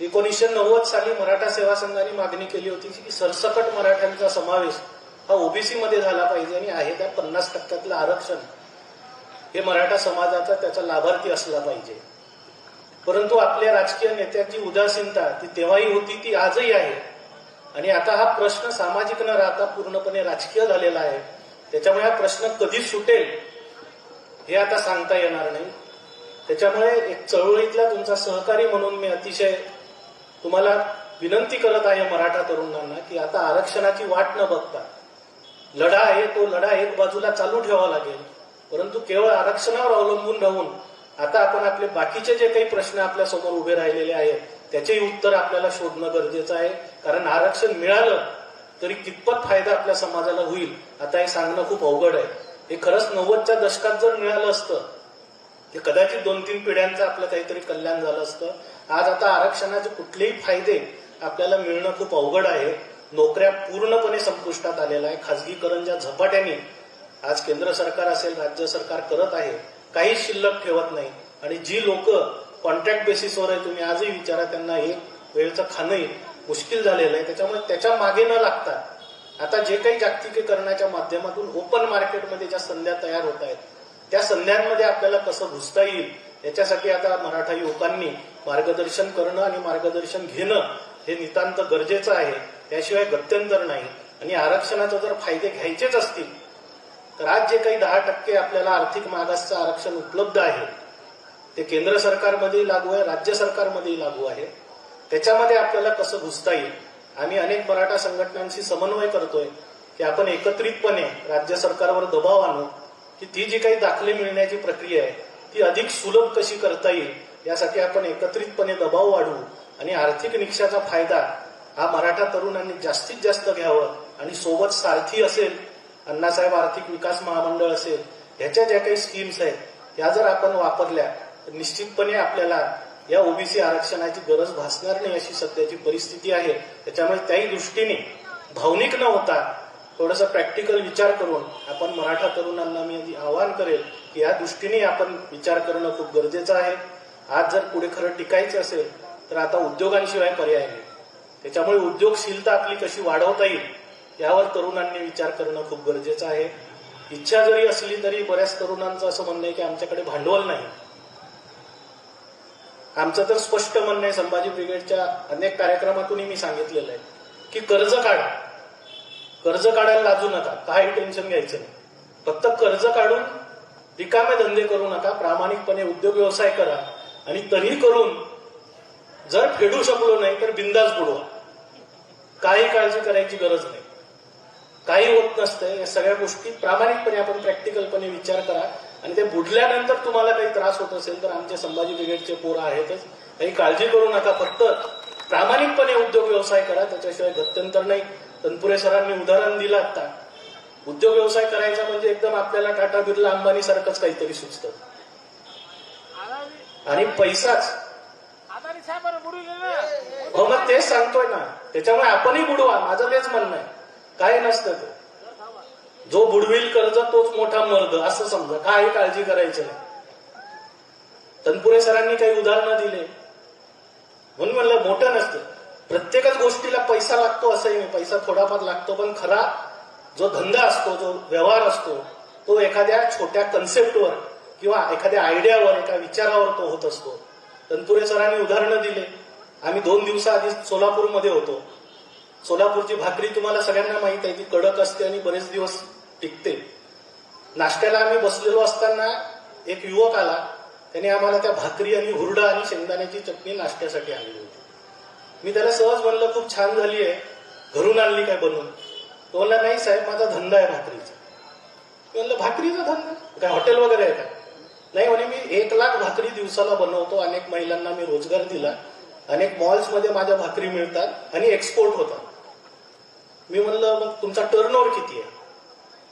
एकोणीसशे नव्वद साली मराठा सेवा संघाने मागणी केली होती की सरसकट मराठ्यांचा समावेश हा ओबीसी मध्ये झाला पाहिजे आणि आहे त्या पन्नास टक्क्यातलं आरक्षण हे मराठा समाजाचा त्याचा लाभार्थी असला पाहिजे. परंतु आपल्या राजकीय नेत्यांची उदासीनता ती तेव्हाही होती ती आजही आहे. आणि आता हा प्रश्न सामाजिक न राहता पूर्णपणे राजकीय झालेला आहे. त्याच्यामुळे हा प्रश्न कधी सुटेल हे आता सांगता येणार नाही. त्याच्यामुळे एक चळवळीतला तुमचा सहकारी म्हणून मी अतिशय तुम्हाला विनंती करत आहे मराठा तरुणांना की आता आरक्षणाची वाट न बघता लढा आहे तो लढा एक बाजूला चालू ठेवावा लागेल. परंतु केवळ आरक्षणावर अवलंबून राहून आता आपण आपले बाकीचे जे काही प्रश्न आपल्यासमोर उभे राहिलेले आहेत त्याचेही उत्तर आपल्याला शोधणं गरजेचं आहे. कारण आरक्षण मिळालं तरी कितपत फायदा आपल्या समाजाला होईल आता हे सांगणं खूप अवघड आहे. हे खरंच नव्वदच्या दशकात जर मिळालं असतं ते कदाचित दोन तीन पिढ्यांचं आपलं काहीतरी कल्याण झालं असतं. आज आता आरक्षणाचे कुठलेही फायदे आपल्याला मिळणं खूप अवघड आहे. नोकऱ्या पूर्णपणे संपुष्टात आलेल्या आहे खासगीकरण ज्या झपाट्याने आज केंद्र सरकार असेल राज्य सरकार करत आहे काहीच शिल्लक ठेवत नाही. आणि जी लोक कॉन्ट्रॅक्ट बेसिसवर आहे तुम्ही आजही विचारा त्यांना एक वेळचं खाणंही मुश्किल झालेलं आहे. त्याच्यामुळे त्याच्यामागे न लागता आता जे काही जागतिकीकरणाच्या माध्यमातून ओपन मार्केटमध्ये ज्या संध्या तयार होत आहेत त्या संध्यांमध्ये आपल्याला कसं घुसता येईल याच्यासाठी आता मराठा युवकांनी मार्गदर्शन करणं आणि मार्गदर्शन घेणं हे नितांत गरजेचं आहे. त्याशिवाय गत्यंतर नाही. आणि आरक्षणाचे जर फायदे घ्यायचेच असतील तर आज जे काही दहा टक्के आपल्याला आर्थिक मागासचं आरक्षण उपलब्ध आहे ते केंद्र सरकारमध्येही लागू आहे राज्य सरकारमध्येही लागू आहे. त्याच्यामध्ये आपल्याला कसं घुसता येईल? आम्ही अनेक मराठा संघटनांशी समन्वय करतोय की आपण एकत्रितपणे राज्य सरकारवर दबाव आणू की ती जी काही दाखले मिळण्याची प्रक्रिया आहे ती अधिक सुलभ कशी करता येईल यासाठी आपण एकत्रितपणे दबाव वाढवू आणि आर्थिक निकषाचा फायदा हा मराठा तरुणांनी जास्तीत जास्त घ्यावं आणि सोबत सारथी असेल अण्णासाहेब आर्थिक विकास महामंडळ असेल ह्याच्या ज्या काही स्कीम्स आहेत त्या जर आपण वापरल्या तर निश्चितपणे आपल्याला या ओबीसी आरक्षणाची गरज भासणार नाही अशी सध्याची परिस्थिती आहे. त्याच्यामुळे त्याही दृष्टीने भावनिक न होता थोडंसं प्रॅक्टिकल विचार करून आपण मराठा तरुणांना मी आधी आवाहन करेल की या दृष्टीने आपण विचार करणं खूप गरजेचं आहे. आज जर पुढे खरं टिकायचं असेल तर आता उद्योगांशिवाय पर्याय नाही. त्याच्यामुळे उद्योगशीलता आपली कशी वाढवता येईल यावर तरुणांनी विचार करणं खूप गरजेचं आहे. इच्छा जरी असली तरी बऱ्याच तरुणांचं असं म्हणणं आहे की आमच्याकडे भांडवल नाही. आमचं तर स्पष्ट म्हणणं आहे संभाजी ब्रिगेडच्या अनेक कार्यक्रमातूनही मी सांगितलेलं आहे की कर्ज काढा. कर्ज काढायला लाजू नका काही टेन्शन घ्यायचं नाही. फक्त कर्ज काढून रिकामे धंदे करू नका प्रामाणिकपणे उद्योग व्यवसाय करा आणि तरी करून जर फेडू शकलो नाही तर बिंदास बुडवा. काही काळजी करायची गरज नाही. काही होत नसतंय या सगळ्या गोष्टी प्रामाणिकपणे आपण प्रॅक्टिकलपणे विचार करा आणि ते बुडल्यानंतर तुम्हाला काही त्रास होत असेल तर आमचे संभाजी ब्रिगेडचे पोरं आहेतच. काही काळजी करू नका फक्त प्रामाणिकपणे उद्योग व्यवसाय करा त्याच्याशिवाय गत्यंतर नाही. तनपुरे सरांनी उदाहरण दिलं आता. उद्योग व्यवसाय करायचा म्हणजे एकदम आपल्याला टाटा बिर्ला अंबानी सारखंच काहीतरी सुचत. आणि पैसाच. हो मग तेच सांगतोय ना. त्याच्यामुळे आपणही बुडवा. माझं तेच म्हणणं आहे. काय नसतं ते. जो बुडविल कर्ज तोच मोठा मर्द. असं समजा. काय काळजी करायची नाही. तनपुरे सरांनी काही उदाहरणं दिले. म्हणून म्हणलं मोठं नसतं. प्रत्येकच गोष्टीला पैसा लागतो असंही नाही. पैसा थोडाफार लागतो पण खरा जो धंदा असतो जो व्यवहार असतो तो एखाद्या छोट्या कन्सेप्टवर किंवा एखाद्या आयडियावर एका विचारावर तो होत असतो. तनपुरे सरांनी उदाहरणं दिले. आम्ही दोन दिवसाआधी सोलापूरमध्ये होतो. सोलापूरची भाकरी तुम्हाला सगळ्यांना माहीत आहे ती कडक असते आणि बरेच दिवस टिकते. नाश्त्याला आम्ही बसलेलो असताना एक युवक आला. त्याने आम्हाला त्या भाकरी आणि हुरडा आणि शेंगदाण्याची चटणी नाश्त्यासाठी आणली होती. मी त्याला सहज म्हणलं खूप छान झाली आहे. घरून आणली काय बनवून? तो म्हणला नाही साहेब माझा धंदा आहे भाकरीचा. मी म्हणलं भाकरीचा धंदा? काय हॉटेल वगैरे आहे का? नाही म्हणे मी एक लाख भाकरी दिवसाला बनवतो अनेक महिलांना मी रोजगार दिला. अनेक मॉल्समध्ये माझ्या भाकरी मिळतात आणि एक्सपोर्ट होतात. मी म्हणलं मग तुमचा टर्नओव्हर किती आहे?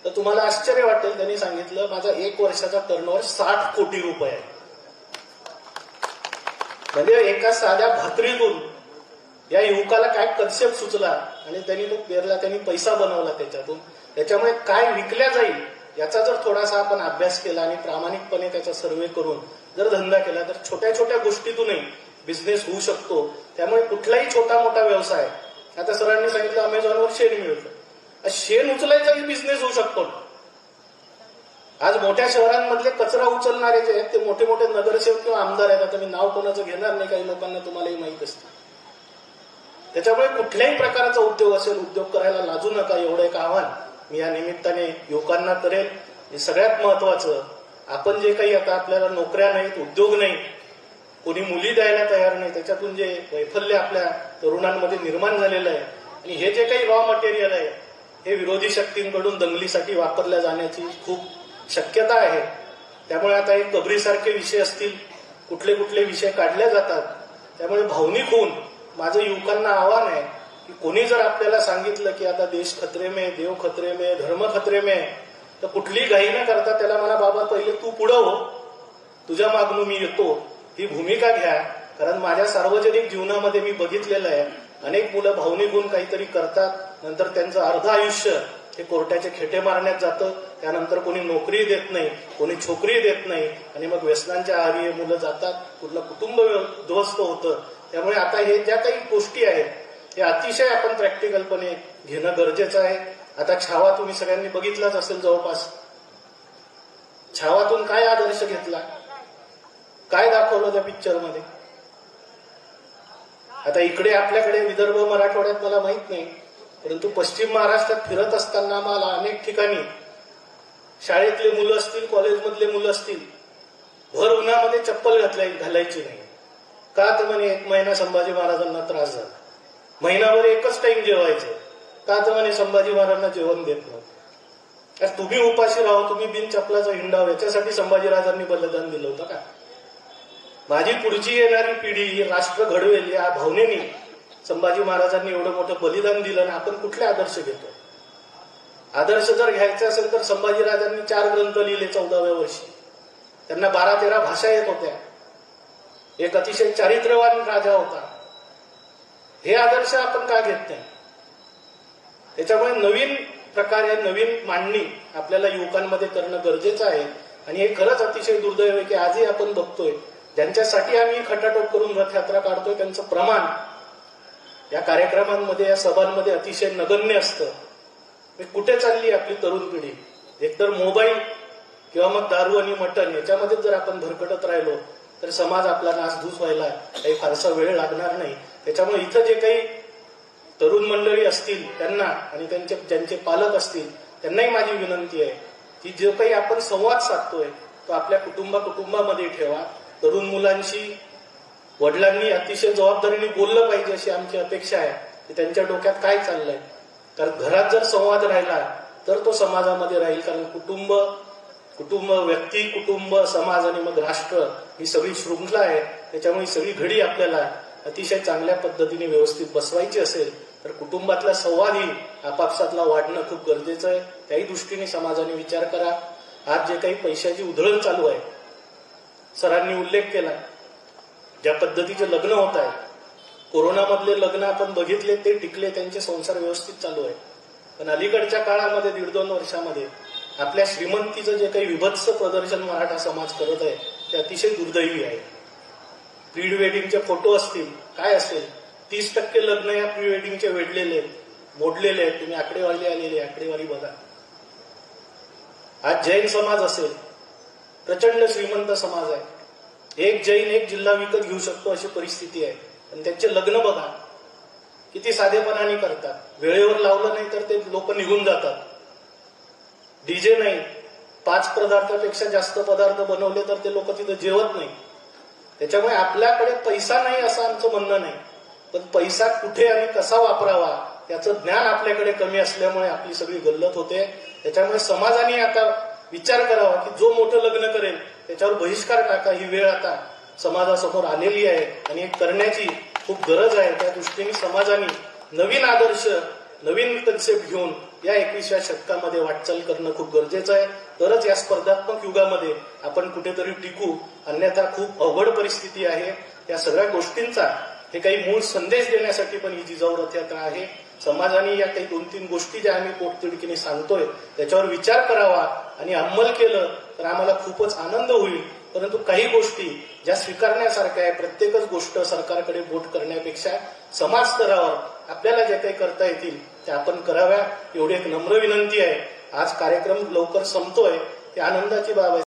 तर तुम्हाला आश्चर्य वाटेल त्यांनी सांगितलं माझा एक वर्षाचा टर्नओव्हर साठ कोटी रुपये आहे. म्हणजे एका साध्या भाकरीतून या युवकाला काय कन्सेप्ट सुचला आणि त्यांनी तो पेरला त्यांनी पैसा बनवला त्याच्यातून. त्याच्यामुळे काय विकल्या जाईल याचा जर थोडासा आपण अभ्यास केला आणि प्रामाणिकपणे त्याचा सर्वे करून जर धंदा केला तर छोट्या छोट्या गोष्टीतूनही बिझनेस होऊ शकतो. त्यामुळे कुठलाही छोटा मोठा व्यवसाय आता सरांनी सांगितलं अमेझॉनवर शेण मिळतं. शेण उचलायचाही बिझनेस होऊ शकतो. आज मोठ्या शहरांमधले कचरा उचलणारे जे आहेत ते मोठे मोठे नगरसेवक किंवा आमदार आहेत आता मी नाव कोणाचं घेणार नाही काही लोकांना तुम्हालाही माहीत असते. त्याच्यामुळे कुठल्याही प्रकारचा उद्योग असेल उद्योग करायला लाजू नका एवढं एक आव्हान. मी या निमित्ताने युवकांना करेल. हे सगळ्यात महत्वाचं. आपण जे काही आता आपल्याला नोकऱ्या नाहीत उद्योग नाही कोणी मुली द्यायला तयार नाही त्याच्यातून जे वैफल्य आपल्या तरुणांमध्ये निर्माण झालेलं आहे आणि हे जे काही रॉ मटेरियल आहे हे विरोधी शक्तींकडून दंगलीसाठी वापरल्या जाण्याची खूप शक्यता आहे. त्यामुळे आता हे कबरीसारखे विषय असतील कुठले कुठले विषय काढले जातात त्यामुळे भावनिक होऊन माझं युवकांना आव्हान आहे की कोणी जर आपल्याला सांगितलं की आता देश खतरे में देव खतरे में धर्म खतरे में तर कुठली घाई न करता त्याला म्हणा बाबा पहिले तू पुढं हो. तुझ्या मागणं मी येतो. ही भूमिका घ्या. कारण माझ्या सार्वजनिक जीवनामध्ये मी बघितलेलं आहे. अनेक मुलं भावनिक गुण काहीतरी करतात. नंतर त्यांचं अर्ध आयुष्य हे कोर्टाचे खेटे मारण्यात जातं. त्यानंतर कोणी नोकरी देत नाही कोणी छोकरी देत नाही. आणि मग व्यसनांच्या आहारी मुलं जातात. कुठलं कुटुंब उद्ध्वस्त होतं. त्यामुळे आता हे ज्या काही गोष्टी आहेत हे अतिशय आपण प्रॅक्टिकलपणे घेणं गरजेचं आहे. आता छावा तुम्ही सगळ्यांनी बघितलाच असेल जवळपास. छावातून काय आदर्श घेतला? काय दाखवलं त्या पिक्चरमध्ये आता इकडे आपल्याकडे विदर्भ मराठवाड्यात मला माहीत नाही परंतु पश्चिम महाराष्ट्रात फिरत असताना मला अनेक ठिकाणी शाळेतले मुलं असतील कॉलेजमधले मुलं असतील भर उन्हामध्ये चप्पल घातल्या घालायची नाही. का तर म्हणे एक महिना संभाजी महाराजांना त्रास झाला. महिनाभर एकच टाइम जेवायचं. का तर म्हणे संभाजी महाराजांना जेवण देत नव्हतं. तुम्ही उपाशी राहो तुम्ही बिनचपलाचा हिंडाव याच्यासाठी संभाजीराजांनी बलिदान दिलं होतं का? माझी पुढची येणारी पिढी ही राष्ट्र घडवेल या भावनेने संभाजी महाराजांनी एवढं मोठं बलिदान दिलं आणि आपण कुठले आदर्श घेतो? आदर्श जर घ्यायचा असेल तर संभाजीराजांनी चार ग्रंथ लिहिले चौदाव्या वर्षी. त्यांना बारा तेरा भाषा येत होत्या. एक अतिशय चारित्र्यवान राजा होता. हे आदर्श आपण का घेत नाही त्याच्यामुळे नवीन प्रकारे नवीन मांडणी आपल्याला युवकांमध्ये करणं गरजेचं आहे. आणि हे खरंच अतिशय दुर्दैव आहे की आजही आपण बघतोय ज्यांच्यासाठी आम्ही खटाटोप करून रथयात्रा काढतोय त्यांचं प्रमाण या कार्यक्रमांमध्ये या सभांमध्ये अतिशय नगण्य असतं. कुठे चालली आपली तरुण पिढी? एकतर मोबाईल किंवा मग दारू आणि मटण याच्यामध्ये जर आपण भरकटत राहिलो तर समाज आपला नासधूस व्हायला काही फारसा वेळ लागणार नाही. त्याच्यामुळे इथं जे काही तरुण मंडळी असतील त्यांना आणि त्यांचे ज्यांचे पालक असतील त्यांनाही माझी विनंती आहे की जो काही आपण संवाद साधतोय तो आपल्या कुटुंबा कुटुंबामध्ये ठेवा. तरुण मुलांशी वडिलांनी अतिशय जबाबदारीने बोललं पाहिजे अशी आमची अपेक्षा आहे की त्यांच्या डोक्यात काय चाललंय. कारण घरात जर संवाद राहिला तर तो समाजामध्ये राहील. कारण कुटुंब कुटुंब व्यक्ती कुटुंब समाज आणि मग राष्ट्र ही सगळी शृंखला आहे. त्याच्यामुळे ही सगळी घडी आपल्याला अतिशय चांगल्या पद्धतीने व्यवस्थित बसवायची असेल तर कुटुंबातला संवादही आपापसातला वाढणं खूप गरजेचं आहे. त्याही दृष्टीने समाजाने विचार करा. आज जे काही पैशाची उधळण चालू आहे सरांनी उल्लेख केला ज्या पद्धतीचे लग्न होत आहे कोरोनामधले लग्न आपण बघितले ते टिकले त्यांचे संसार व्यवस्थित चालू आहे. पण अलीकडच्या काळामध्ये दीड दोन वर्षामध्ये आपल्या श्रीमंतीचं जे काही विभत्स प्रदर्शन मराठा समाज करत आहे ते अतिशय दुर्दैवी आहे. प्री वेडिंगचे फोटो असतील काय असेल तीस टक्के लग्न या प्री वेडिंगचे वेढलेले आहेत मोडलेले आहेत. तुम्ही आकडेवारी आलेली आकडेवारी बघा. आज जैन समाज असेल प्रचंड श्रीमंत समाज आहे. एक जैन एक जिल्हा विकत घेऊ शकतो अशी परिस्थिती आहे. आणि त्यांचे लग्न बघा. किती साधेपणाने करतात. वेळेवर लावलं नाही तर ते लोक निघून जातात. डीजे नाही पाच पदार्थापेक्षा जास्त पदार्थ बनवले तर ते लोक तिथं जेवत नाही. त्याच्यामुळे आपल्याकडे पैसा नाही असं आमचं म्हणणं नाही. पण पैसा कुठे आणि कसा वापरावा याचं ज्ञान आपल्याकडे कमी असल्यामुळे आपली सगळी गल्लत होते. त्याच्यामुळे समाजाने आता विचार करावा की जो मोठं लग्न करेल त्याच्यावर बहिष्कार टाका. ही वेळ आता समाजासमोर आलेली आहे आणि हे करण्याची खूप गरज आहे. त्या दृष्टीने समाजाने नवीन आदर्श नवीन कन्सेप्ट घेऊन या एकविसव्या शतकामध्ये वाटचाल करणं खूप गरजेचं आहे. तरच या स्पर्धात्मक युगामध्ये आपण कुठेतरी टिकू. अन्यथा खूप अवघड परिस्थिती आहे. या सगळ्या गोष्टींचा हे काही मूळ संदेश देण्यासाठी पण ही जिजाऊ रथयात्रा आहे. समाजाने या काही दोन तीन गोष्टी ज्या आम्ही पोटतिडकीने सांगतोय त्याच्यावर विचार करावा आणि अंमल केलं तर आम्हाला खूपच आनंद होईल. परंतु काही गोष्टी ज्या स्वीकारण्यासारख्या आहे प्रत्येकच गोष्ट सरकारकडे बोट करण्यापेक्षा समाज स्तरावर आपल्याला जे काही करता येतील त्या आपण कराव्या एवढी एक नम्र विनंती आहे. आज कार्यक्रम लवकर संपतोय. ती आनंदाची बाब आहे.